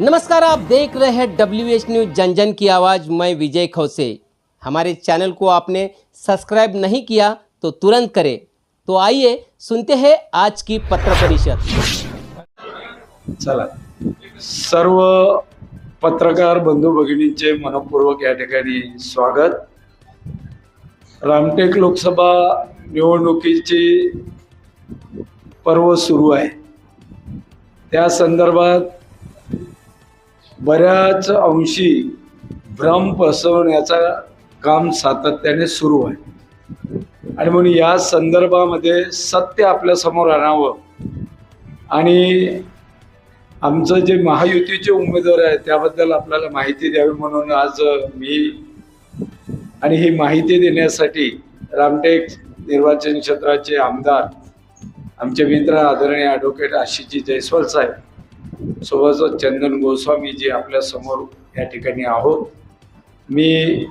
नमस्कार, आप देख रहे हैं डब्ल्यू एच न्यूज़ जन जन की आवाज़। मैं विजय खौसे। हमारे चैनल को आपने सब्सक्राइब नहीं किया तो तुरंत करें। तो आइए सुनते हैं आज की पत्र परिषद। चला। सर्व पत्रकार बंधू भगिनींचे मनपूर्वक या स्वागत। रामटेक लोकसभा निवडणुकीची पर्व सुरू त्या संदर्भात बऱ्याच अंशी भ्रम पसरवण्याचा काम सातत्याने सुरू आहे. आणि म्हणून या संदर्भामध्ये सत्य आपल्यासमोर आणावं. आणि आमचं जे महायुतीचे उमेदवार आहे त्याबद्दल आपल्याला माहिती द्यावी म्हणून आज मी आणि ही माहिती देण्यासाठी रामटेक निर्वाचन क्षेत्राचे आमदार आमचे मित्र आदरणीय ॲडव्होकेट आशिषजी जयस्वाल साहेब सोबतच चंदन गोस्वामीजी जे आपल्यासमोर या ठिकाणी आहोत. मी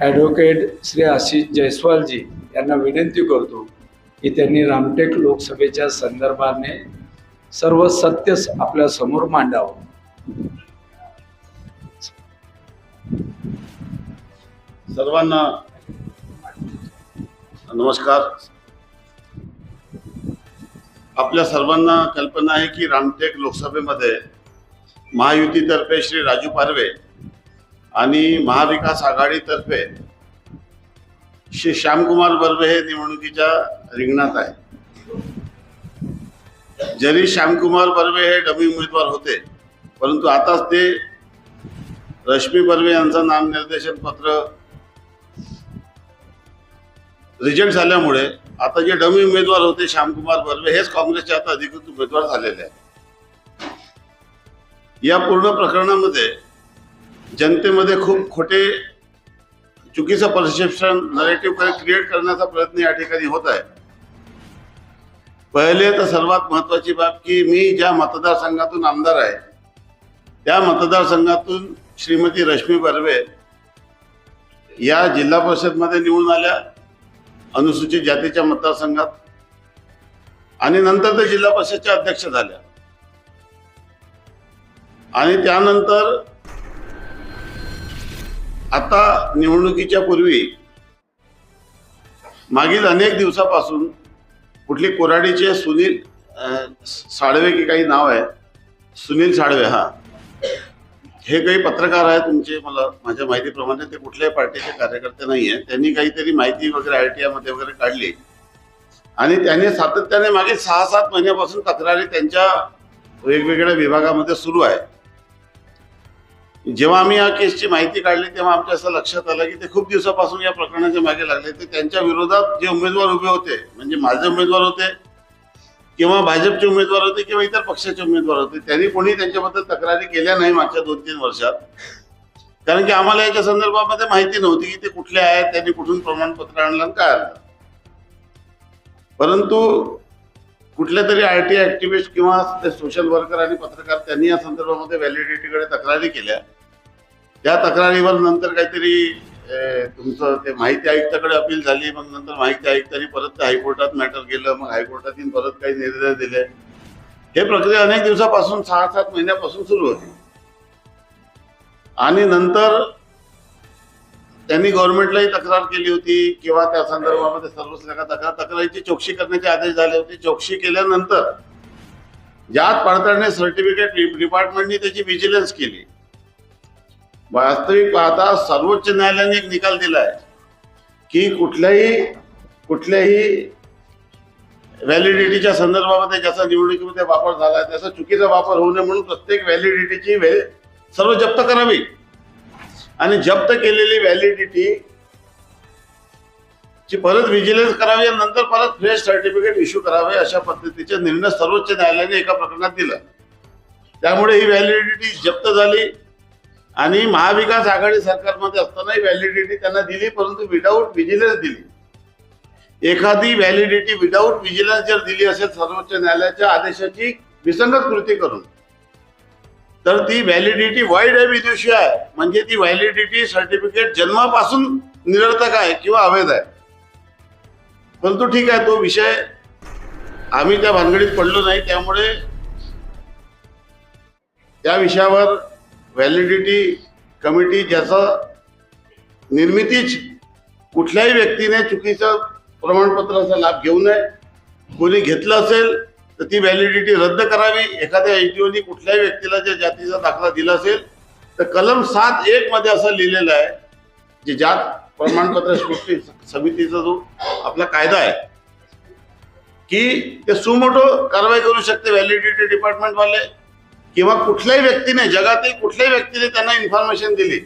ॲडव्होकेट श्री आशिष जयस्वालजी यांना विनंती करतो की त्यांनी रामटेक लोकसभेच्या संदर्भाने सर्व सत्य आपल्यासमोर मांडावं. सर्वांना नमस्कार. आपल्या सर्वांना कल्पना आहे की रामटेक लोकसभेमध्ये महायुतीतर्फे श्री राजू पारवे आणि महाविकास आघाडीतर्फे श्री श्यामकुमार बर्वे हे निवडणुकीच्या रिंगणात आहे जरी श्यामकुमार बर्वे हे डमी उमेदवार होते परंतु आताच ते रश्मी बर्वे यांचं नामनिर्देशन पत्र रिजेक्ट झाल्यामुळे आता जे डमी उमेदवार होते श्यामकुमार बर्वे हेच काँग्रेसचे आता अधिकृत उमेदवार झालेले आहेत. या पूर्ण प्रकरणामध्ये जनतेमध्ये खूप खोटे चुकीचं परसेप्शन नरेटिव्ह क्रिएट करण्याचा प्रयत्न या ठिकाणी होत आहे. पहिले तर सर्वात महत्वाची बाब की मी ज्या मतदारसंघातून आमदार आहे त्या मतदारसंघातून श्रीमती रश्मी बर्वे या जिल्हा परिषदमध्ये निवडून आल्या. अनुसूचित जातीच्या मतदारसंघात आणि नंतर ते जिल्हा परिषदच्या अध्यक्ष झाल्या. आणि त्यानंतर आता निवडणुकीच्या पूर्वी मागील अनेक दिवसापासून कुठली कोराडीचे सुनील साळवे की काही नाव आहे सुनील साळवे हा. हे काही पत्रकार आहेत तुमचे मला माझ्या माहितीप्रमाणे ते कुठल्याही पार्टीचे कार्यकर्ते नाही आहेत त्यांनी काहीतरी माहिती वगैरे आय टी आयमध्ये वगैरे काढली. आणि त्यांनी सातत्याने मागे सहा सात महिन्यापासून तक्रारी त्यांच्या वेगवेगळ्या विभागामध्ये सुरू आहे. जेव्हा आम्ही या केसची माहिती काढली तेव्हा आमच्या असं लक्षात आलं की ते खूप दिवसापासून या प्रकरणाच्या मागे लागले. ते त्यांच्या विरोधात जे उमेदवार उभे होते म्हणजे माझे उमेदवार होते किंवा भाजपचे उमेदवार होते किंवा इतर पक्षाचे उमेदवार होते त्यांनी कोणी त्यांच्याबद्दल तक्रारी केल्या नाही मागच्या दोन तीन वर्षात. कारण की आम्हाला याच्या संदर्भामध्ये माहिती नव्हती की ते कुठले आहेत त्यांनी कुठून प्रमाणपत्र आणलं आणि काय आलं परंतु कुठल्या तरी आय टी ऍक्टिव्हिस्ट किंवा ते सोशल वर्कर आणि पत्रकार त्यांनी या संदर्भामध्ये व्हॅलिडिटीकडे तक्रारी केल्या. त्या तक्रारीवर नंतर काहीतरी तुमचं ते माहिती आयुक्ताकडे अपील झाली मग नंतर माहिती आयुक्तांनी परत ते हायकोर्टात मॅटर केलं मग हायकोर्टातून परत काही निर्देश दिले. हे प्रक्रिया अनेक दिवसापासून सहा सात महिन्यापासून सुरू होती. आणि नंतर त्यांनी गव्हर्नमेंटलाही तक्रार केली होती किंवा त्या संदर्भामध्ये सर्वच नका तक्रार तक्रारीची चौकशी करण्याचे आदेश झाले होते. चौकशी केल्यानंतर ज्यात पडताळणी सर्टिफिकेट डिपार्टमेंटनी त्याची विजिलन्स केली. वास्तविक पाहता सर्वोच्च न्यायालयाने एक निकाल दिला आहे की कुठल्याही कुठल्याही व्हॅलिडिटीच्या संदर्भामध्ये ज्याचा निवडणुकीमध्ये वापर झाला आहे त्याचा चुकीचा वापर होऊ नये म्हणून प्रत्येक व्हॅलिडिटीची व्हॅ- सर्व जप्त करावी. आणि जप्त केलेली व्हॅलिडिटी ची परत व्हिजिलन्स करावी आणि नंतर परत फ्रेश सर्टिफिकेट इश्यू करावे अशा पद्धतीचे निर्णय सर्वोच्च न्यायालयाने एका प्रकरणात दिला. त्यामुळे ही व्हॅलिडिटी जप्त झाली. आणि महाविकास आघाडी सरकारमध्ये असतानाही व्हॅलिडिटी त्यांना दिली परंतु विदाऊट विजिलन्स दिली. एखादी व्हॅलिडिटी विदाऊट व्हिजिलन्स जर दिली असेल सर्वोच्च न्यायालयाच्या आदेशाची विसंगत कृती करून तर ती व्हॅलिडिटी वाईड आहे विदुषी आहे. म्हणजे ती व्हॅलिडिटी सर्टिफिकेट जन्मापासून निरर्थक आहे किंवा अवैध आहे. परंतु ठीक आहे तो विषय आम्ही त्या भानगडीत पडलो नाही त्यामुळे त्या विषयावर व्हॅलिडिटी कमिटी ज्याचा निर्मितीच कुठल्याही व्यक्तीने चुकीचं प्रमाणपत्राचा लाभ घेऊ नये. कोणी घेतलं असेल तर ती व्हॅलिडिटी रद्द करावी. एखाद्या एनजीओनी कुठल्याही व्यक्तीला जर जातीचा दाखला दिला असेल तर कलम सात एक मध्ये असं लिहिलेलं आहे जे जात प्रमाणपत्र सृष्टी समितीचा जो आपला कायदा आहे की ते सुमोटो कारवाई करू शकते व्हॅलिडिटी डिपार्टमेंटवाले किंवा कुठल्याही व्यक्तीने जगातील कुठल्याही व्यक्तीने त्यांना इन्फॉर्मेशन दिली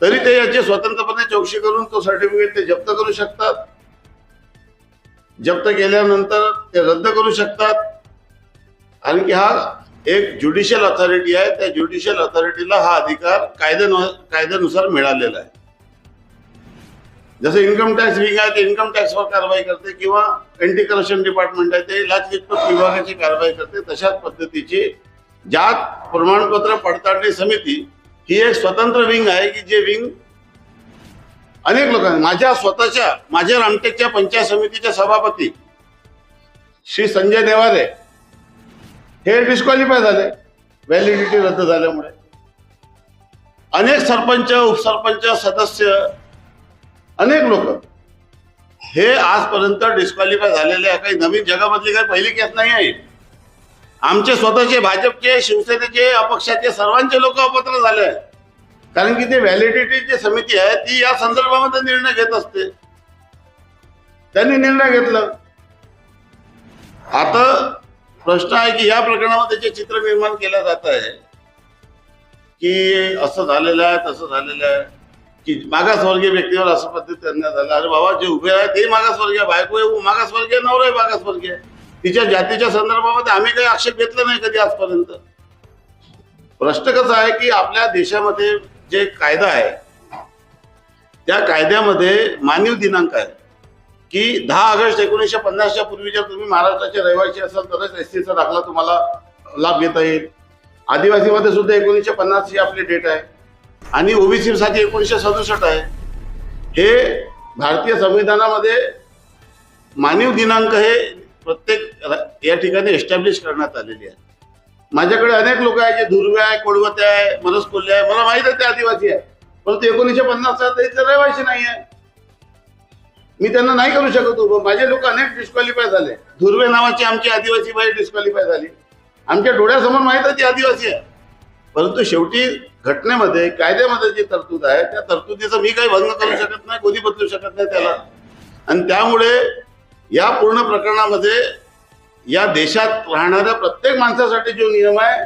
तरी ते याची स्वतंत्रपणे चौकशी करून तो सर्टिफिकेट ते जप्त करू शकतात. जप्त केल्यानंतर ते रद्द करू शकतात. कारण की हा एक ज्युडिशियल ऑथॉरिटी आहे. त्या ज्युडिशियल ऑथॉरिटीला हा अधिकार कायद्यानुसार मिळालेला आहे. जसं इन्कम टॅक्स विंग आहे ते इन्कम टॅक्सवर कारवाई करते किंवा अँटी करप्शन डिपार्टमेंट आहे ते लाचलुचपत विभागाची कारवाई करते तशाच पद्धतीची जात प्रमाणपत्र पडताळणी समिती ही एक स्वतंत्र विंग आहे की जे विंग अनेक लोकांनी माझ्या स्वतःच्या माझ्या रामटेकच्या पंचायत समितीच्या सभापती श्री संजय नेवारे हे डिस्क्वालिफाय झाले व्हॅलिडिटी रद्द झाल्यामुळे. अनेक सरपंच उपसरपंच सदस्य अनेक लोक. हे आजपर्यंत डिस्क्वालिफाय झालेले आहे. काही नवीन जगामधली काही पहिली केस नाही आहे. आमचे स्वतःचे भाजपचे शिवसेनेचे अपक्षाचे सर्वांचे लोक अपात्र झाले आहेत. कारण की ते व्हॅलिडिटी जी समिती आहे ती या संदर्भामध्ये निर्णय घेत असते. त्यांनी निर्णय घेतला. आता प्रश्न आहे की या प्रकरणामध्ये जे चित्र निर्माण केलं जात आहे की असं झालेलं आहे तसं झालेलं आहे. की मागासवर्गीय व्यक्तीवर असं पद्धती त्यांना झालं. अरे बाबा जे उभे आहे ते मागासवर्गीय बायको आहे मागासवर्गीय नवरा आहे मागासवर्गीय. तिच्या जातीच्या संदर्भामध्ये आम्ही काही आक्षेप घेतला नाही कधी आजपर्यंत. प्रश्न कसा आहे की आपल्या देशामध्ये जे कायदा आहे त्या कायद्यामध्ये मानवी दिनांक आहे. की दहा ऑगस्ट एकोणीसशे पन्नासच्या पूर्वी जर तुम्ही महाराष्ट्राचे रहिवासी असाल तरच एस टीचा दाखला तुम्हाला लाभ घेता येईल. आदिवासीमध्ये सुद्धा एकोणीसशे पन्नास ही आपली डेट आहे. आणि ओबीसी साठी एकोणीसशे सदुसष्ट आहे. हे भारतीय संविधानामध्ये मानव दिनांक हे प्रत्येक या ठिकाणी एस्टॅब्लिश करण्यात आलेली आहे. माझ्याकडे अनेक लोक आहेत जे धुर्वे आहे कोळवते आहे मनस कोल्हे आहे. मला माहीत आहे ते आदिवासी आहे. परंतु एकोणीसशे पन्नास ते रहिवासी नाही आहे. मी त्यांना नाही करू शकत उभं. माझे लोक अनेक डिस्क्वालिफाय झाले. धुर्वे नावाची आमची आदिवासी बाई डिस्क्वालिफाय झाली. आमच्या डोळ्यासमोर माहीत आहे ती आदिवासी आहे. परंतु शेवटी घटनेमध्ये कायद्यामध्ये जी तरतूद आहे त्या तरतुदीचं मी काही भंग करू शकत नाही कोणी बदलू शकत नाही त्याला. आणि त्यामुळे या पूर्ण प्रकरणामध्ये या देशात राहणाऱ्या प्रत्येक माणसासाठी जो नियम आहे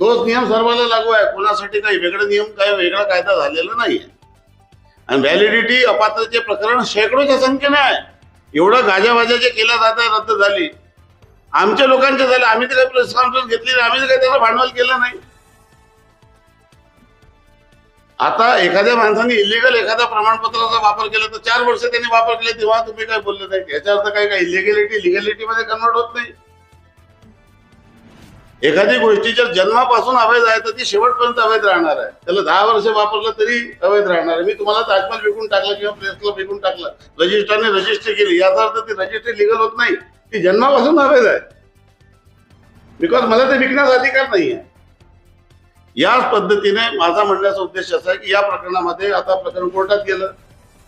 तोच नियम सर्वांना लागू आहे. कोणासाठी काही वेगळा नियम काही वेगळा कायदा झालेला नाही आहे. आणि व्हॅलिडिटी अपात्रचे प्रकरण शेकडोच्या संख्येने आहे. एवढं गाजावाजा जे केला जात आहे रद्द झाली. आमच्या लोकांच्या झालं आम्ही तर काही प्रेस कॉन्फरन्स घेतली नाही. आम्ही तर काही त्याला भांडवल केलं नाही. आता एखाद्या माणसाने इलिगल एखाद्या प्रमाणपत्राचा वापर केला तर चार वर्ष त्यांनी वापर केले तेव्हा तुम्ही काय बोलले नाही याचा अर्थ काय काय इलिगॅलिटी लिगॅलिटी मध्ये कन्वर्ट होत नाही. एखादी गोष्टी जर जन्मापासून अवैध आहे तर ती शेवटपर्यंत अवैध राहणार आहे. त्याला दहा वर्ष वापरलं तरी अवैध राहणार आहे. मी तुम्हाला ताजमहल विकून टाकला किंवा प्रेसला विकून टाकलं रजिस्टरने रजिस्टर केली याचा अर्थ ती रजिस्ट्री लिगल होत नाही. ती जन्मापासून अवैध आहे. बिकॉज मला ते विकण्याचा अधिकार नाही आहे याच पद्धतीने माझा म्हणण्याचा उद्देश असा आहे की या प्रकरणामध्ये आता प्रकरण कोर्टात गेलं.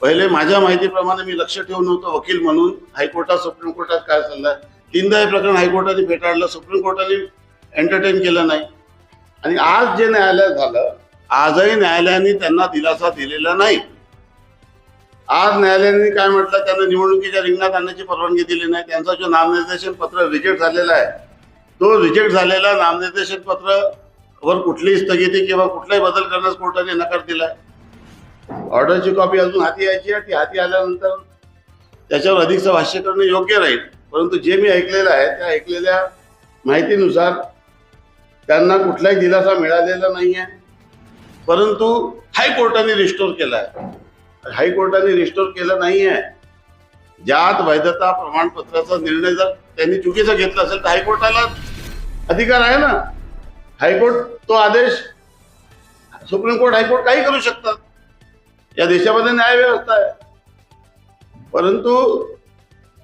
पहिले माझ्या माहितीप्रमाणे मी लक्ष ठेवून होतो वकील म्हणून. हायकोर्टात सुप्रीम कोर्टात काय चाललंय? तीनदा हे प्रकरण हायकोर्टाने फेटाळलं सुप्रीम कोर्टाने एंटरटेन केलं नाही. आणि आज जे न्यायालय झालं आजही न्यायालयाने त्यांना दिलासा दिलेला नाही. आज न्यायालयाने काय म्हटलं त्यांना निवडणुकीच्या रिंगणात आणण्याची परवानगी दिली नाही. त्यांचा जो नामनिर्देशन पत्र रिजेक्ट झालेला आहे तो रिजेक्ट झालेला नामनिर्देशन पत्र वर कुठलीही स्थगिती किंवा कुठलाही बदल करण्यास कोर्टाने नकार दिलाय. ऑर्डरची कॉपी अजून हाती यायची आहे. ती हाती आल्यानंतर त्याच्यावर अधिकचं भाष्य करणं योग्य राहील. परंतु जे मी ऐकलेलं आहे त्या ऐकलेल्या माहितीनुसार त्यांना कुठलाही दिलासा मिळालेला नाही आहे परंतु हायकोर्टाने रिस्टोर केला आहे हायकोर्टाने रिस्टोर केलं नाही आहे ज्यात वैधता प्रमाणपत्राचा निर्णय जर त्यांनी चुकीचा घेतला असेल तर हायकोर्टाला अधिकार आहे ना? हायकोर्ट तो आदेश सुप्रीम कोर्ट हायकोर्ट काही करू शकतात. या देशामध्ये न्याय व्यवस्था आहे. परंतु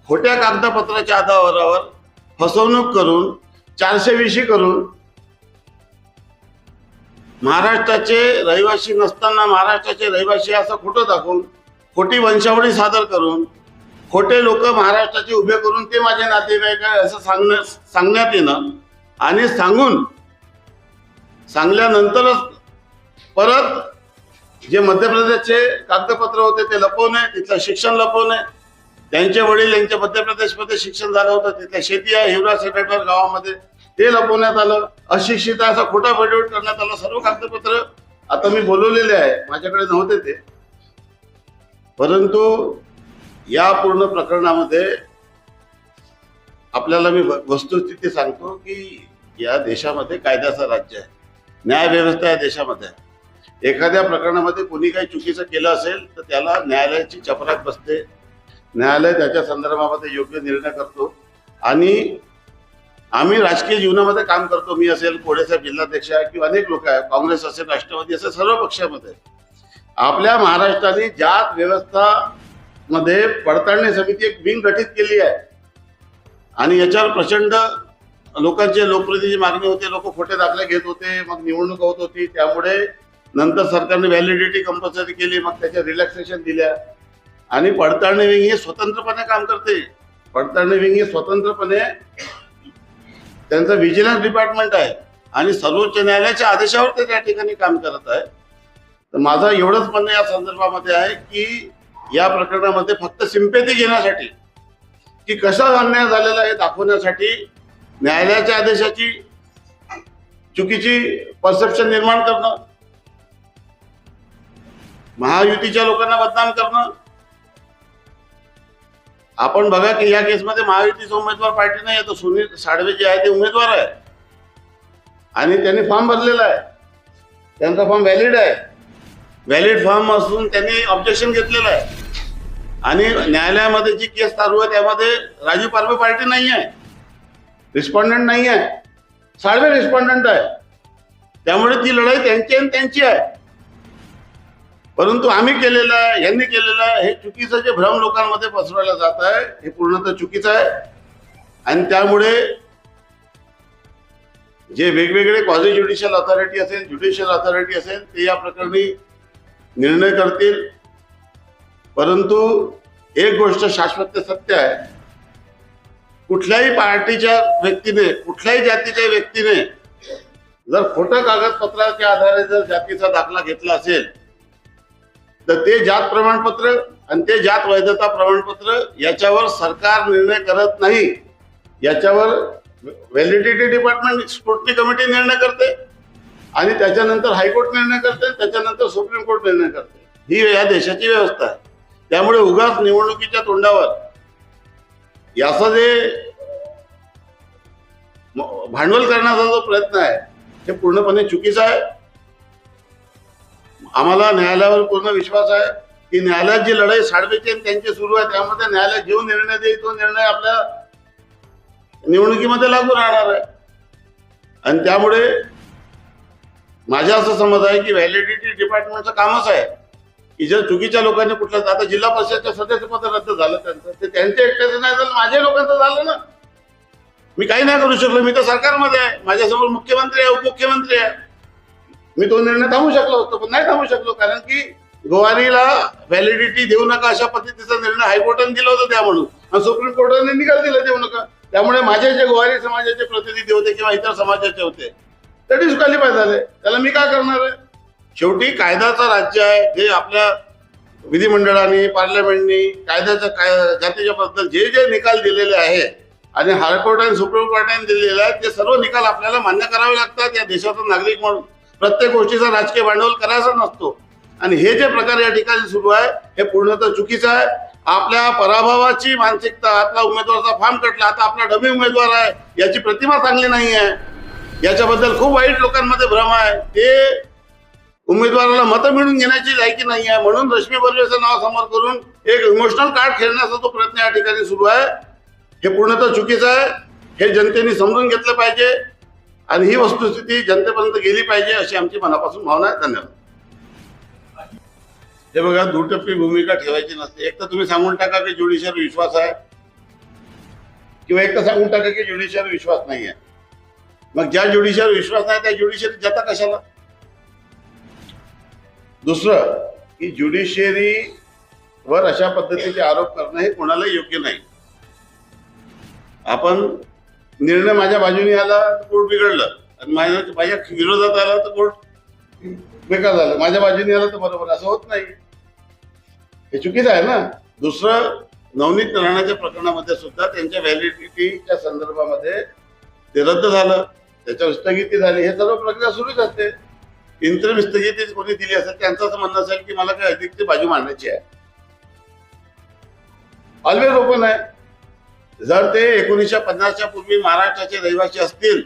खोट्या कागदपत्राच्या आधारावर फसवणूक करून चारशे विशी करून महाराष्ट्राचे रहिवासी नसताना महाराष्ट्राचे रहिवासी असं खोटं दाखवून खोटी वंशावळी सादर करून खोटे लोक महाराष्ट्राचे उभे करून ते माझे नातेवाईक आहे असं सांगण्या सांगण्यात येणं आणि सांगून सांगल्यानंतरच परत जे मध्य प्रदेशचे कागदपत्र होते ते लपवणे तिथलं शिक्षण लपवणे. त्यांचे वडील यांच्या मध्य प्रदेशमध्ये शिक्षण झालं होतं तिथल्या शेती आहे हिवराज सेक्रेटर गावामध्ये. ते लपवण्यात आलं. अशिक्षित असा खोटा फटवट करण्यात आला. सर्व कागदपत्र आता मी बोलवलेले आहे. माझ्याकडे नव्हते ते. परंतु या पूर्ण प्रकरणामध्ये आपल्याला मी व- वस्तुस्थिती सांगतो की या देशामध्ये कायद्याचं राज्य आहे. न्यायव्यवस्था या देशामध्ये. आहे एखाद्या प्रकरणामध्ये कोणी काही चुकीचं केलं असेल तर त्याला न्यायालयाची चपराक बसते. न्यायालय त्याच्या संदर्भामध्ये योग्य निर्णय करतो. आणि आम्ही राजकीय जीवनामध्ये काम करतो. मी असेल कोडेसाहेब जिल्हाध्यक्ष आहे किंवा अनेक लोक आहे काँग्रेस असेल राष्ट्रवादी असेल सर्व पक्षामध्ये. आपल्या महाराष्ट्राने जात व्यवस्था मध्ये पडताळणी समिती एक विंग गठीत केली आहे. आणि याच्यावर प्रचंड लोकांचे लोकप्रतिनिधी मागणी होते लोक खोट्या दाखल्या घेत होते मग निवडणूक होत होती. त्यामुळे नंतर सरकारने व्हॅलिडिटी कंपल्सरी केली मग त्याच्या रिलॅक्सेशन दिल्या. आणि पडताळणी विंग हे स्वतंत्रपणे काम करते. पडताळणी विंग हे स्वतंत्रपणे त्यांचं व्हिजिलन्स डिपार्टमेंट आहे. आणि सर्वोच्च न्यायालयाच्या आदेशावर ते त्या ठिकाणी काम करत आहे. तर माझं एवढंच म्हणणं या संदर्भामध्ये आहे की या प्रकरणामध्ये फक्त सिंपेथी घेण्यासाठी की कसा अन्याय झालेला आहे दाखवण्यासाठी न्यायालयाच्या आदेशाची चुकीची परसेप्शन निर्माण करणं महायुतीच्या लोकांना बदनाम करणं. आपण बघा की या केसमध्ये महायुतीचा उमेदवार पार्टी नाही आहे तर सुनील साडवे जे आहे ते उमेदवार आहे. आणि त्यांनी फॉर्म भरलेला आहे. त्यांचा फॉर्म व्हॅलिड आहे. व्हॅलिड फॉर्म असून त्यांनी ऑब्जेक्शन घेतलेलं आहे. आणि न्यायालयामध्ये जी केस चालू आहे त्यामध्ये राजू पारवे पार्टी नाही आहे. रिस्पॉन्डंट नाही आहे. साळवे रिस्पॉन्डंट आहे. त्यामुळे ती लढाई त्यांची आणि त्यांची आहे. परंतु आम्ही केलेलं आहे यांनी केलेलं आहे हे चुकीचं जे भ्रम लोकांमध्ये पसरवलं जात आहे हे पूर्णतः चुकीचं आहे. आणि त्यामुळे जे वेगवेगळे क्वाझी ज्युडिशियल अथॉरिटी असेल ज्युडिशियल अथॉरिटी असेल ते या प्रकरणी निर्णय करतील. परंतु एक गोष्ट शाश्वत सत्य आहे. कुठल्याही पार्टीच्या व्यक्तीने कुठल्याही जातीच्या व्यक्तीने जर खोटं कागदपत्राच्या आधारे जर जातीचा दाखला घेतला असेल तर ते जात प्रमाणपत्र आणि ते जात वैधता प्रमाणपत्र याच्यावर सरकार निर्णय करत नाही. याच्यावर व्हॅलिडिटी डिपार्टमेंट स्क्रुटनी कमिटी निर्णय करते आणि त्याच्यानंतर हायकोर्ट निर्णय करते त्याच्यानंतर सुप्रीम कोर्ट निर्णय करते. ही या देशाची व्यवस्था आहे. त्यामुळे उगाच निवडणुकीच्या तोंडावर याचा जे भांडवल करण्याचा जो प्रयत्न आहे हे पूर्णपणे चुकीचा आहे. आम्हाला न्यायालयावर पूर्ण विश्वास आहे की न्यायालयात जी लढाई साडवेची आणि त्यांची सुरू आहे त्यामध्ये न्यायालय घेऊन निर्णय देईल तो निर्णय आपल्या निवडणुकीमध्ये लागू राहणार आहे. आणि त्यामुळे माझं असं समज आहे की व्हॅलिडिटी डिपार्टमेंटचं कामच आहे. की जर चुकीच्या लोकांनी कुठलं आता जिल्हा परिषदच्या सदस्यपद रद्द झालं त्यांचं. ते त्यांच्या एकट्याचं नाही झालं माझ्या लोकांचं झालं ना. मी काही नाही करू शकलो मी तर सरकारमध्ये आहे. माझ्यासमोर मुख्यमंत्री आहे उपमुख्यमंत्री आहे. मी तो निर्णय थांबू शकलो होतो पण नाही थांबू शकलो कारण की गोवारीला व्हॅलिडिटी देऊ नका अशा पद्धतीचा निर्णय हायकोर्टाने दिला होता त्या म्हणून आणि सुप्रीम कोर्टाने निकाल दिला देऊ नका. त्यामुळे माझे जे गोवारी समाजाचे प्रतिनिधी होते किंवा इतर समाजाचे होते ते डिस्क्वालिफाय झाले. त्याला मी काय करणार आहे? शेवटी कायद्याचं राज्य आहे जे आपल्या विधिमंडळाने पार्लमेंटने कायद्याच्या काय जातीच्या बद्दल जे जे निकाल दिलेले आहे आणि हायकोर्ट आणि सुप्रीम कोर्टाने दिलेले आहेत ते सर्व निकाल आपल्याला मान्य करावे लागतात या देशाचा नागरिक म्हणून. प्रत्येक गोष्टीचा राजकीय भांडवल करायचा नसतो. आणि हे जे प्रकार या ठिकाणी सुरू आहे हे पूर्णतः चुकीचं आहे. आपल्या पराभवाची मानसिकता आपला उमेदवाराचा फॉर्म कटला आता आपला डमी उमेदवार आहे याची प्रतिमा चांगली नाही आहे याच्याबद्दल खूप वाईट लोकांमध्ये भ्रम आहे. ते उमेदवाराला मतं मिळून घेण्याची लायकी नाही आहे. म्हणून रश्मी बर्वेचं नाव समोर करून एक इमोशनल कार्ड खेळण्याचा तो प्रयत्न या ठिकाणी सुरू आहे हे पूर्णतः चुकीचं आहे. हे जनतेने समजून घेतलं पाहिजे आणि ही वस्तुस्थिती जनतेपर्यंत गेली पाहिजे अशी आमची मनापासून भावना आहे. धन्यवाद. हे बघा दुटप्पी भूमिका ठेवायची नसते. एक तर तुम्ही सांगून टाका की ज्युडिशियल विश्वास आहे. किंवा एक तर सांगून टाका की ज्युडिशियल विश्वास नाही आहे मग ज्या ज्युडिशियल विश्वास नाही त्या ज्युडिशियल जता कशाला? दुसरं की ज्युडिशियरी वर अशा पद्धतीचे आरोप करणं हे कोणाला योग्य नाही. आपण निर्णय माझ्या बाजूने आला तर कोर्ट बिघडलं? आणि माझ्या माझ्या विरोधात आला तर कोर्ट बेकार झालं? माझ्या बाजूने आलं तर बरोबर. असं होत नाही. हे चुकीचं आहे ना? दुसरं नवनीत राहण्याच्या प्रकरणामध्ये सुद्धा त्यांच्या व्हॅलिडिटीच्या संदर्भामध्ये ते रद्द झालं. त्याच्यावर स्थगिती झाली. हे सर्व प्रक्रिया सुरूच असते इंटरम स्थगिती कोणी दिली असेल त्यांचं असं म्हणणं असेल की मला काय अधिक बाजू मांडायची आहे. ऑलवेज ओपन आहे जर ते एकोणीसशे पन्नासच्या पूर्वी महाराष्ट्राचे रहिवासी असतील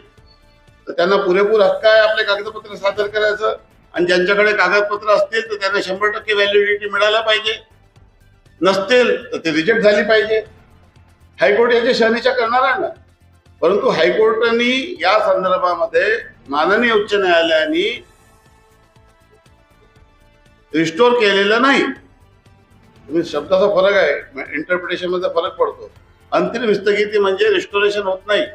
तर त्यांना पुरेपूर हक्क आहे आपले कागदपत्र सादर करायचं. आणि ज्यांच्याकडे कागदपत्र असतील तर त्यांना शंभर टक्के व्हॅलिडिटी मिळायला पाहिजे. नसतील तर ते रिजेक्ट झाली पाहिजे. हायकोर्ट याची शहानिशा करणार आहे ना? परंतु हायकोर्टाने या संदर्भामध्ये माननीय उच्च न्यायालयाने रिस्टोर केलेलं नाही. तुम्ही शब्दाचा फरक आहे म्हणजे इंटरप्रिटेशनमध्ये फरक पडतो. अंतिम विस्तगिती म्हणजे रिस्टोरेशन होत नाही.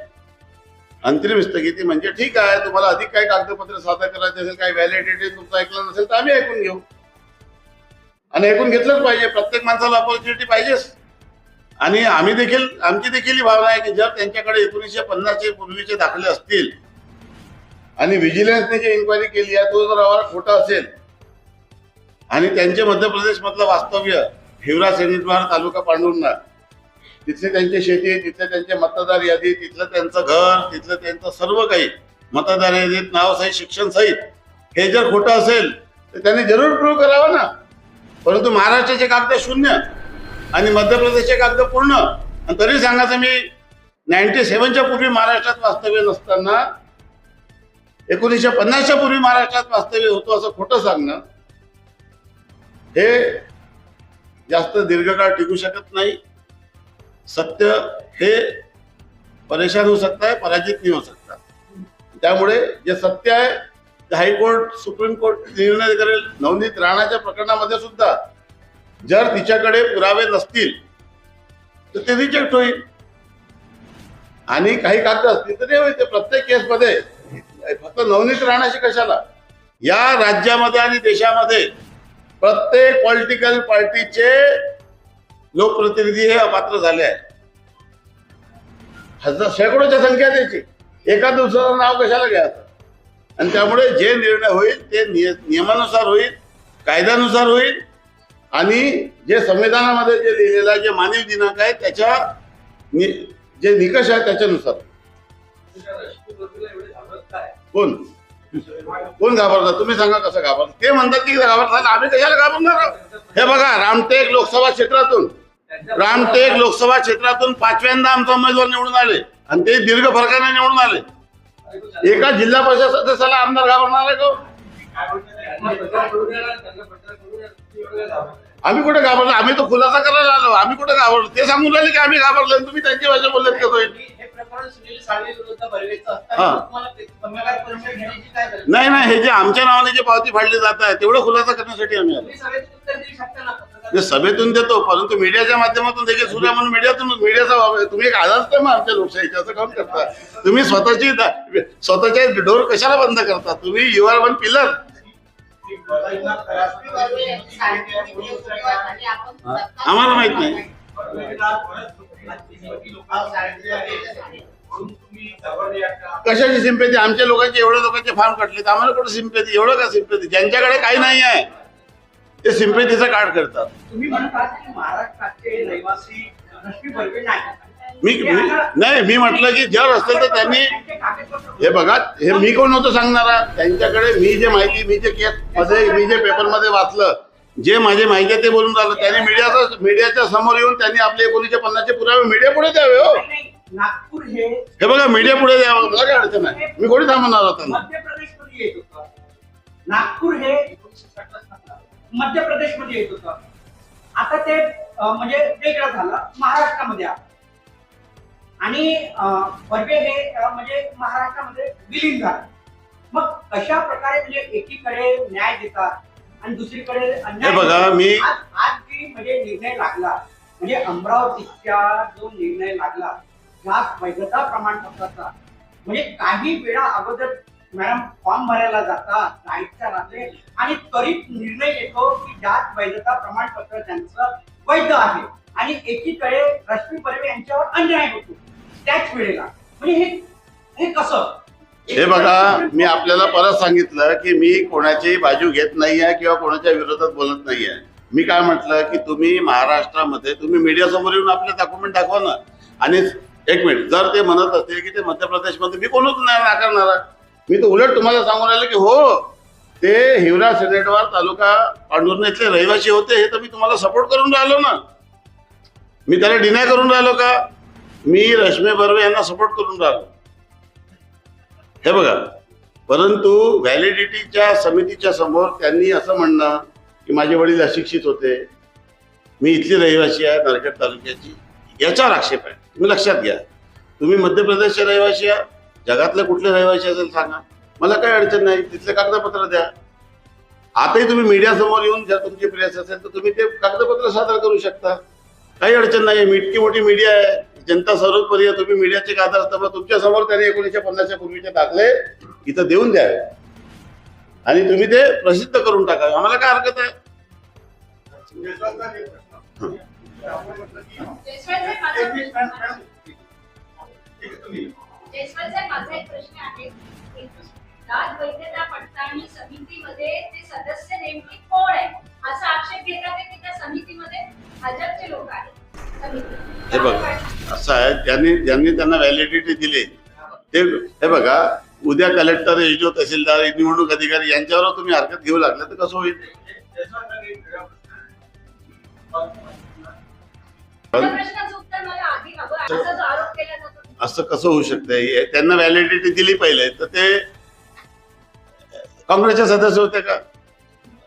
अंतिम स्थगिती म्हणजे ठीक आहे तुम्हाला अधिक काही कागदपत्र सादर करायचे असेल काही व्हॅलिडिटी तुमचं ऐकलं नसेल तर आम्ही ऐकून घेऊ. आणि ऐकून घेतलंच पाहिजे प्रत्येक माणसाला अपॉर्च्युनिटी पाहिजेच. आणि आम्ही देखील आमची देखील ही भावना आहे की जर त्यांच्याकडे एकोणीसशे पन्नासचे पूर्वीचे दाखले असतील आणि व्हिजिलन्सने जी इन्क्वायरी केली आहे तो जर अहवाल खोटा असेल आणि त्यांचे मध्य प्रदेशमधलं वास्तव्य हिवरा सेनिटवार तालुका पांडुरना तिथली त्यांची शेती तिथले त्यांचे मतदार यादी तिथलं त्यांचं घर तिथलं त्यांचं सर्व काही मतदार यादीत नाव सहित शिक्षण सहित. हे जर खोटं असेल तर त्यांनी जरूर प्रूव्ह करावं ना. परंतु महाराष्ट्राचे कागद शून्य आणि मध्य प्रदेशचे कागद पूर्ण. आणि तरी सांगायचं मी नाईन्टी सेवनच्या पूर्वी महाराष्ट्रात वास्तव्य नसताना एकोणीसशे पन्नासच्या पूर्वी महाराष्ट्रात वास्तव्य होतो असं खोटं सांगणं. हे जास्त दीर्घकाळ टिकू शकत नाही. सत्य हे परेशान होऊ सकता है पराजित नाही होऊ सकता त्यामुळे जे सत्य आहे ते हायकोर्ट सुप्रीम कोर्ट निर्णय करेल. नवनीत राणाच्या प्रकरणामध्ये सुद्धा जर तिच्याकडे पुरावे नसतील तर ते रिजेक्ट होईल. आणि काही कागद असतील तर ते होईल. ते प्रत्येक केसमध्ये फक्त नवनीत राणाशी कशाला? या राज्यामध्ये आणि देशामध्ये प्रत्येक पॉलिटिकल पार्टीचे लोकप्रतिनिधी हे अपात्र झाले आहे हजार शेकडोच्या संख्या त्याची. एका दिवसाचं नाव कशाला घ्यायचं? आणि त्यामुळे जे निर्णय होईल ते निय- नियमानुसार होईल कायद्यानुसार होईल आणि जे संविधानामध्ये जे लिहिलेलं आहे जे मानवी दिनांक आहे त्याच्या नि- जे निकष आहे त्याच्यानुसार. कोण? कोण घाबरतात तुम्ही सांगा कसं घाबरत? ते म्हणतात की घाबरतात आम्ही कशाला घाबरणार हे बघा रामटेक लोकसभा क्षेत्रातून रामटेक लोकसभा क्षेत्रातून पाचव्यांदा आमचा उमेदवार निवडून आले आणि ते दीर्घ फरकाने निवडून आले. एका जिल्हा परिषद सदस्याला आमदार घाबरणार आहे का हो? आम्ही कुठे घाबरलो आम्ही तो खुलासा करायला आलो. आम्ही कुठे घाबरलो? ते सांगून राहिले की आम्ही घाबरलो तुम्ही त्यांची भाषा बोलत कसं नाही नाही हे जे आमच्या नावाने जे पावती फाडली जात आहे तेवढं खुलासा करण्यासाठी आम्ही आलो. सभेतून देतो परंतु मीडियाच्या माध्यमातून देखील सुरू आहे म्हणून मीडियातून मीडियाचा वापर तुम्ही एक आधार असतं मग आमच्या लोकशाहीचे असं काम करता. तुम्ही स्वतःची स्वतःचे डोर कशाला बंद करता? तुम्ही यू आर वन पिलर आम्हाला माहीत नाही. कशाची सिंपेती आमच्या लोकांचे एवढ्या लोकांचे फार्म कटले तर आम्हाला कुठे सिंपेती एवढं का सिंपेती ज्यांच्याकडे काही नाही आहे ते सिंपेतीचं कार्ड करतात. मी मी- नाही मी म्हटलं की जर असेल तर त्यांनी हे बघा हे मी कोण होतो सांगणारा? त्यांच्याकडे मी जे माहिती मी जे केस मध्ये मी जे पेपरमध्ये वाचलं जे माझे माहिती आहे ते बोलून राहिलं. त्यांनी मीडियाचा मीडियाच्या समोर येऊन त्यांनी आपले एकोणीसशे पन्नासचे पुरावे मीडिया पुढे द्यावे हो. नागपूर हे हे बघा मीडिया पुढे द्यावं. मला काय अडचण आहे. मी कोणी थांबणार आता? ना येत होता. नागपूर हे मध्य प्रदेशमध्ये येत होतं. आता ते अं, म्हणजे वेगळं झालं. महाराष्ट्रामध्ये आलं. आणि अं, बर्वे हे अं, म्हणजे महाराष्ट्रामध्ये विलीन झालं. मग कशा प्रकारे म्हणजे एकीकडे न्याय देतात? आणि दुसरीकडे अन्याय हे बघा? मी- आज आज जी म्हणजे निर्णय लागला म्हणजे अमरावतीच्या जो निर्णय लागला ह्या वैधता प्रमाणपत्राचा म्हणजे काही वेळा अगोदर मॅडम फॉर्म भरायला जातात नाईटच्या रात्री आणि त्वरित निर्णय येतो की जात वैधता प्रमाणपत्र त्यांचं वैध आहे आणि एकीकडे रश्मी बर्वे यांच्यावर अन्याय होतो त्याच वेळेला म्हणजे हे हे कसं हे बघा मी आपल्याला परत सांगितलं की मी कोणाची बाजू घेत नाही आहे किंवा कोणाच्या विरोधात बोलत नाही आहे मी काय म्हटलं की तुम्ही महाराष्ट्रामध्ये तुम्ही मीडिया समोर येऊन आपले डॉक्युमेंट दाखवा ना. आणि एक मिनिट जर ते म्हणत असतील की ते मध्य प्रदेशमध्ये मी कोणच नाही नाकारणार. आहे. मी तर उलट तुम्हाला सांगून राहिलं की हो ते हिवरा सिनेटवार तालुका पांडुर्णा इथले रहिवासी होते हे तर मी तुम्हाला सपोर्ट करून राहिलो ना. मी त्याला डिनाय करून राहिलो का? मी रश्मी बर्वे यांना सपोर्ट करून राहिलो. हे बघा परंतु व्हॅलिडिटीच्या समितीच्या समोर त्यांनी असं म्हणणं की माझे वडील अशिक्षित होते मी इथली रहिवासी आहे नरखेड तालुक्याची याच्यावर आक्षेप आहे. तुम्ही लक्षात घ्या. तुम्ही मध्य प्रदेशचे रहिवासी आहे जगातले कुठले रहिवासी असेल सांगा. मला काही अडचण नाही तिथले कागदपत्र द्या. आताही तुम्ही मीडियासमोर येऊन जर तुमची प्रेस असेल तर तुम्ही ते कागदपत्र सादर करू शकता. काही अडचण नाही मी इतकी मोठी मीडिया आहे. जनता सर्वोपरी आहे तुम्ही मीडियाचे कादर असताना तुमच्यासमोर त्यांनी एकोणीसशे पन्नासच्या पूर्वीचे दाखले इथं देऊन द्यावे. आणि तुम्ही ते प्रसिद्ध करून टाकावे आम्हाला काय हरकत आहे? माझा एक प्रश्न आहे. असं आहे. ज्यांनी ज्यांनी त्यांना व्हॅलिडिटी दिली. ते हे बघा उद्या कलेक्टर एचडीओ तहसीलदार निवडणूक अधिकारी यांच्यावर तुम्ही हरकत घेऊ लागले तर कसं होईल. असा कसं होऊ शकतंय त्यांना व्हॅलिडिटी दिली पहिले तर ते काँग्रेसचे सदस्य होते का?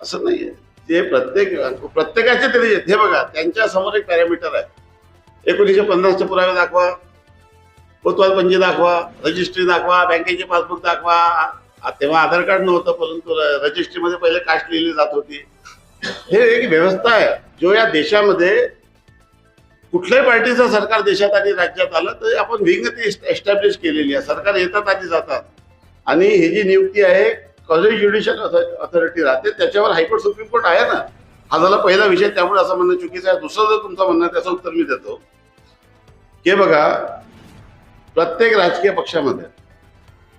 असं नाहीये. ते प्रत्येक प्रत्येकाचे तरी हे बघा त्यांच्यासमोर एक पॅरामीटर आहे. एकोणीसशे पन्नासचे पुरावे दाखवा. कोतवाल पंजी दाखवा रजिस्ट्री दाखवा बँकेचे पासबुक दाखवा. तेव्हा आधार कार्ड नव्हतं परंतु रजिस्ट्रीमध्ये पहिले कास्ट लिहिली जात होती. हे एक व्यवस्था आहे. जो या देशामध्ये कुठल्याही पार्टीचं सरकार देशात आणि राज्यात आलं तर आपण विंग ती एस्टॅब्लिश केलेली आहे. सरकार येतात आणि जातात. आणि ही जी नियुक्ती आहे कॉलेज ज्युडिशियल अथॉरिटी राहते. त्याच्यावर हायकोर्ट सुप्रीम कोर्ट आहे ना. हा झाला पहिला विषय. त्यामुळे असं म्हणणं चुकीचं आहे. दुसरं जर तुमचं म्हणणं आहे, त्याचं उत्तर मी देतो. हे बघा प्रत्येक राजकीय पक्षामध्ये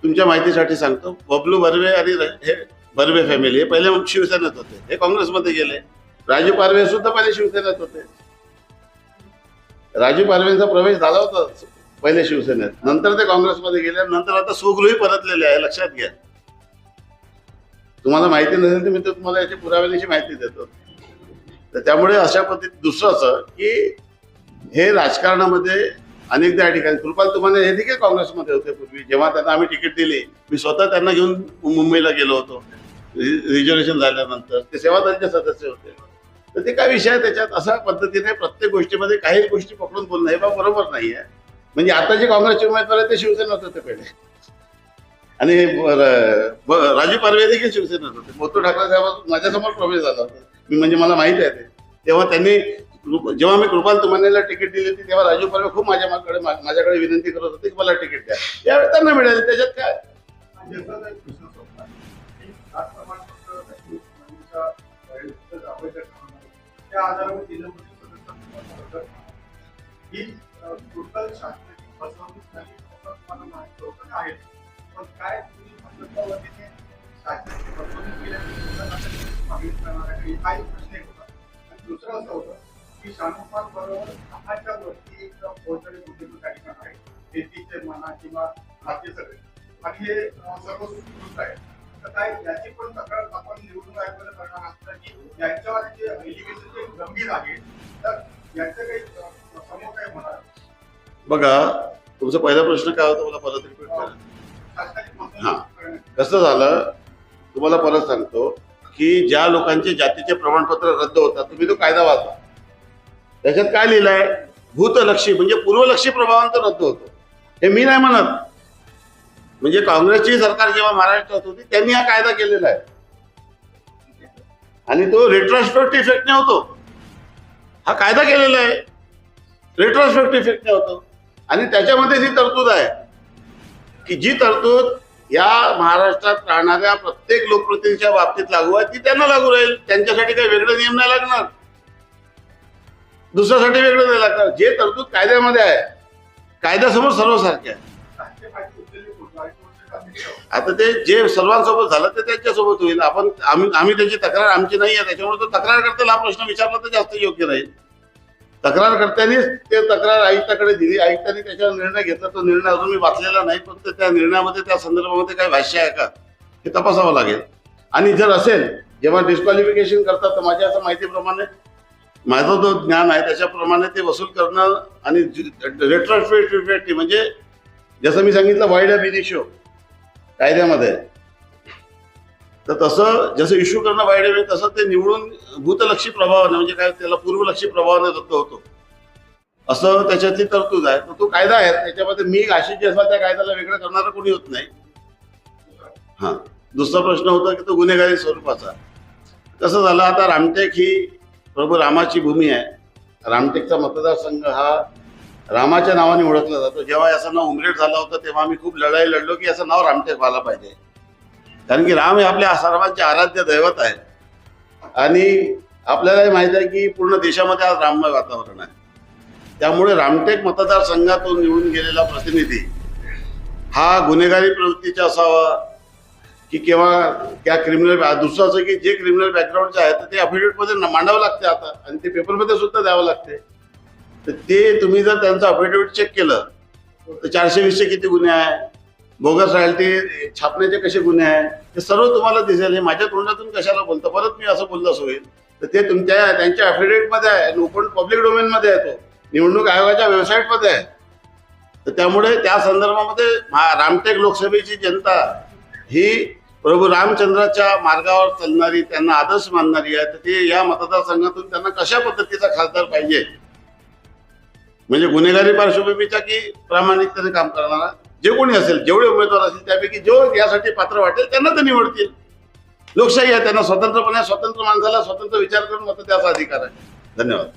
तुमच्या माहितीसाठी सांगतो बबलू बर्वे आणि हे बर्वे फॅमिली हे पहिले शिवसेनेत होते हे काँग्रेसमध्ये गेले. राजू पारवे सुद्धा पहिले शिवसेनेत होते. राजू पारवेंचा प्रवेश झाला होता पहिले शिवसेनेत. नंतर ते काँग्रेसमध्ये गेले नंतर आता सुगृही परतलेले आहे लक्षात घ्या. तुम्हाला माहिती नसेल तर मी तर तुम्हाला याची पुराव्याची माहिती देतो. तर त्यामुळे अशा पद्धतीत दुसरं असं की हे राजकारणामध्ये अनेकदा या ठिकाणी कृपाल तुम्हाला हे देखील काँग्रेसमध्ये होते पूर्वी जेव्हा त्यांना आम्ही तिकीट दिली मी स्वतः त्यांना घेऊन मुंबईला गेलो होतो. रिझर्वेशन झाल्यानंतर ते सेवा दलचे सदस्य होते. तर ते काय विषय त्याच्यात? अशा पद्धतीने प्रत्येक गोष्टीमध्ये काही गोष्टी पकडून बोलणं हे बा बरोबर नाही आहे. म्हणजे आता जे काँग्रेसचे उमेदवार आहेत ते शिवसेनेत होते पहिले. आणि राजू पारवे देखील शिवसेनेत होते. मोतू ठाकरे साहेब माझ्यासमोर प्रवेश झाला होता. मी म्हणजे मला माहिती आहे ते. तेव्हा त्यांनी जेव्हा मी कृपाल तुमानेला तिकीट दिली होती तेव्हा राजू पारवे खूप माझ्याकडे माझ्याकडे विनंती करत होते की मला तिकीट द्या. यावेळी त्यांना मिळाले. त्याच्यात काय? त्या आहे. काय दुसरं असं होतं की शानुपाल बरोबर एक फौजदारी गुन्हे त्या ठिकाणी आहे शेतीचे म्हणा किंवा बाकी सगळे. आणि हे सर्व सुखरूप आहे. तर काय याची पण तक्रार आपण निवडणूक आयोगाला करणार असतं की यांच्यावर जे एलिगेशन जे गंभीर आहे तर यांचं काही समोर काय होणार? बघा तुमचा पहिला प्रश्न काय होता? मला परत रिपीट करा. हा. करण्याची. कसं झालं? तुम्हाला परत सांगतो. की ज्या लोकांचे जातीचे प्रमाणपत्र रद्द होतात तुम्ही तो कायदा वाचा त्याच्यात काय लिहिलंय? भूतलक्षी म्हणजे पूर्वलक्षी प्रभावांतर रद्द होतो. हे मी नाही म्हणत. म्हणजे काँग्रेसची सरकार जेव्हा महाराष्ट्रात होती त्यांनी हा कायदा केलेला आहे. आणि तो रेट्रोस्पेक्ट इफेक्टने होतो. हा कायदा केलेला आहे. रेट्रोस्पेक्ट इफेक्टने होतो. आणि त्याच्यामध्ये जी तरतूद आहे की जी तरतूद या महाराष्ट्रात राहणाऱ्या प्रत्येक लोकप्रतिनिधीच्या बाबतीत लागू आहे. ती त्यांना लागू राहील. त्यांच्यासाठी काही वेगळे नियम नाही लागणार. दुसऱ्यासाठी वेगळं नाही लागणार. जे तरतूद कायद्यामध्ये आहे कायद्यासमोर सर्वसारखे आहे. आता ते जे सर्वांसोबत झालं ते त्यांच्यासोबत होईल. आपण आम्ही आम्ही त्याची तक्रार आमची नाही आहे त्याच्यामुळे तो तक्रार करताना हा प्रश्न विचारला तर जास्त योग्य राहील. तक्रार करतानीच ते तक्रार आयुक्ताकडे दिली. आयुक्तांनी त्याच्यावर निर्णय घेतला. तो निर्णय अजून मी वाचलेला नाही फक्त त्या निर्णयामध्ये त्या संदर्भामध्ये काही भाष्य आहे का? हे तपासावं लागेल. आणि जर असेल जेव्हा डिस्क्वालिफिकेशन करतात तर माझ्या असं माहितीप्रमाणे माझं जो ज्ञान आहे त्याच्याप्रमाणे ते वसूल करणं आणि रेट्रोस्पेक्टिव्ह म्हणजे जसं मी सांगितलं वाईड अ बिनिशो कायद्यामध्ये. तर तसं जसं इश्यू करणं वाईट आहे तसं ते निवडून भूतलक्षी प्रभावाने म्हणजे काय त्याला पूर्वलक्षी प्रभावाने रद्द होतो. असं त्याच्यातली तरतूद आहे. तर तो कायदा आहे त्याच्यामध्ये मी आशिष जसवा त्या कायद्याला वेगळं करणारा कोणी होत नाही. हां. दुसरा प्रश्न होता की तो गुन्हेगारी स्वरूपाचा. कसं झालं आता रामटेक ही प्रभू रामाची भूमी आहे. रामटेकचा मतदारसंघ हा रामाच्या नावाने ओळखला जातो. जेव्हा याचं नाव उमरेट झालं होतं तेव्हा आम्ही खूप लढाई लढलो की याचं नाव रामटेक व्हायला पाहिजे. कारण की राम हे आपल्या सर्वांचे आराध्य दैवत आहे आणि आपल्यालाही माहीत आहे की पूर्ण देशामध्ये आज राममय वातावरण आहे. त्यामुळे रामटेक मतदारसंघातून निवडून गेलेला प्रतिनिधी हा गुन्हेगारी प्रवृत्तीचा असावा की किंवा त्या क्रिमिनल दुसरं असं की जे क्रिमिनल बॅकग्राऊंडचे आहे तर ते अफिडेविटमध्ये मांडावं लागते आता. आणि ते पेपरमध्ये सुद्धा द्यावं लागते. तर ते तुम्ही जर त्यांचं अफिडेविट चेक केलं तर चारशे वीसचे किती गुन्हे आहे? बोगस रॉयल्टी छापण्याचे कसे गुन्हे आहे ते सर्व तुम्हाला दिसेल. हे माझ्या तोंडातून कशाला बोलतं? परत मी असं बोललं होईल तर ते तुमच्या त्यांच्या अफिडेविटमध्ये आहे. ओपन पब्लिक डोमेनमध्ये आहे तो. निवडणूक आयोगाच्या वेबसाईटमध्ये आहे. तर त्यामुळे त्या संदर्भामध्ये रामटेक लोकसभेची जनता ही प्रभू रामचंद्राच्या मार्गावर चालणारी त्यांना आदर्श मानणारी आहे. तर ते या मतदारसंघातून त्यांना कशा पद्धतीचा खासदार पाहिजे? म्हणजे गुन्हेगारी पार्श्वभूमीचा की प्रामाणिकतेने काम करणारा? जे कोणी असेल जेवढे उमेदवार असतील त्यापैकी जो यासाठी पात्र वाटेल त्यांना ते निवडतील. लोकशाही आहे त्यांना स्वतंत्रपणे स्वतंत्र माणसाला स्वतंत्र विचार करून मत त्याचा अधिकार आहे. धन्यवाद.